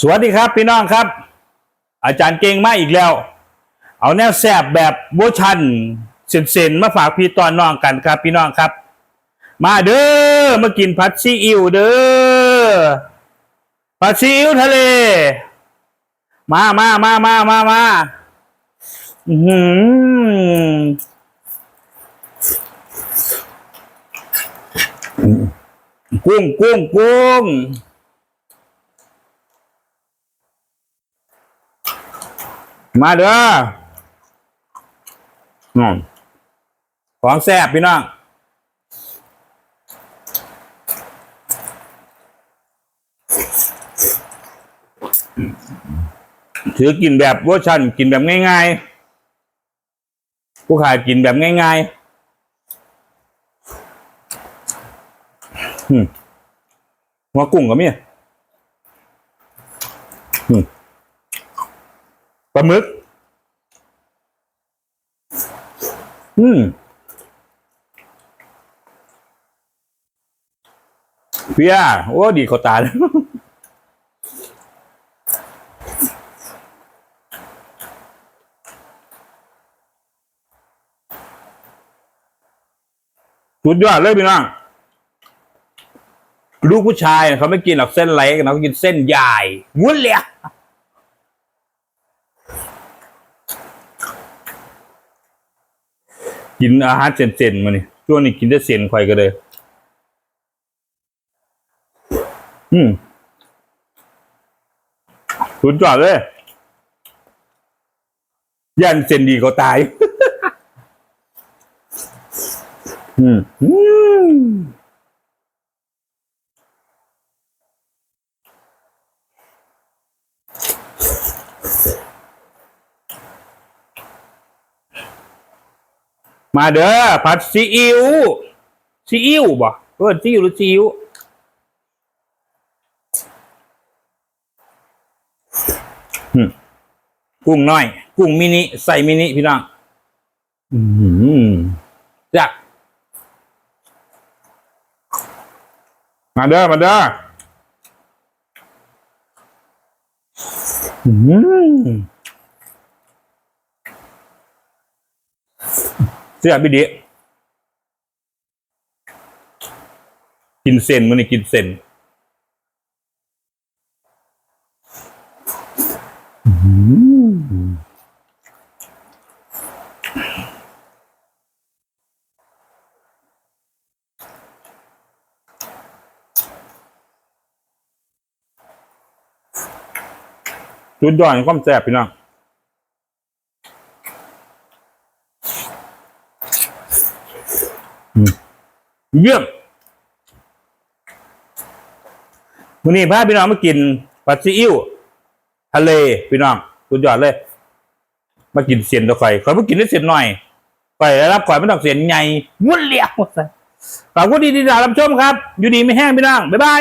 สวัสดีครับพี่น้องครับ อาจารย์เก่งมาอีกแล้ว เอาแนวแซบแบบโบชันเซนๆมาฝากพี่ตอนน้องกันครับ พี่น้องครับ มาเด้อมากินผัดซีอิ๊วเด้อผัดซีอิ๊วทะเล มามามามามามาอื้อหือกุ้งกุ้งกุ้ง มาเด้ออืมของแซ่บพี่น้องถือกินแบบเวอร์ชันกินแบบง่ายๆ ผู้ขายกินแบบง่ายๆมหัวกุ้งก็มีอืม ปลาหมึก อืมเพียโอ้ ดีเขาตาลสุดยอดเลยพี่น้องลูกผู้ชายเขาไม่กินหรอกเส้นเล็กนะเขากินเส้นใหญ่วุ้นเลย กินอาหารเส้นๆมานี่ช่วงนี้กินแต่เส้นไข่ก็เลยอืมสุดยอดเลยยันเส้นดีก็ตาย อืม มาเด้อผัดซีอิ๊วซีอิ๊วบ่เพิ่นซีอิ๊วหรือซีอิ๊วกุ้งน้อย กุ้งมินิใส่มินิพี่น้องอืมจ้ะมาเด้อมาเด้ออืม สียบิดีกินเส้นมันนี่กินเส้นจุดยอดของความแซ่บพี่น้องอืม เยี่ยมวันนี้พาพี่น้องมากินผัดซีอิ๊วทะเลพี่น้องสุดยอดเลย มากินเสียนตัวไข่ข่อมากินได้เสียนหน่อยไปรับข่อยไม่ต้องเสียนใหญ่วุ่นเลี้ยวขอบคุณดีที่ติดตามรับชมครับ อยู่ดีไม่แห้งพี่น้องบ๊ายบาย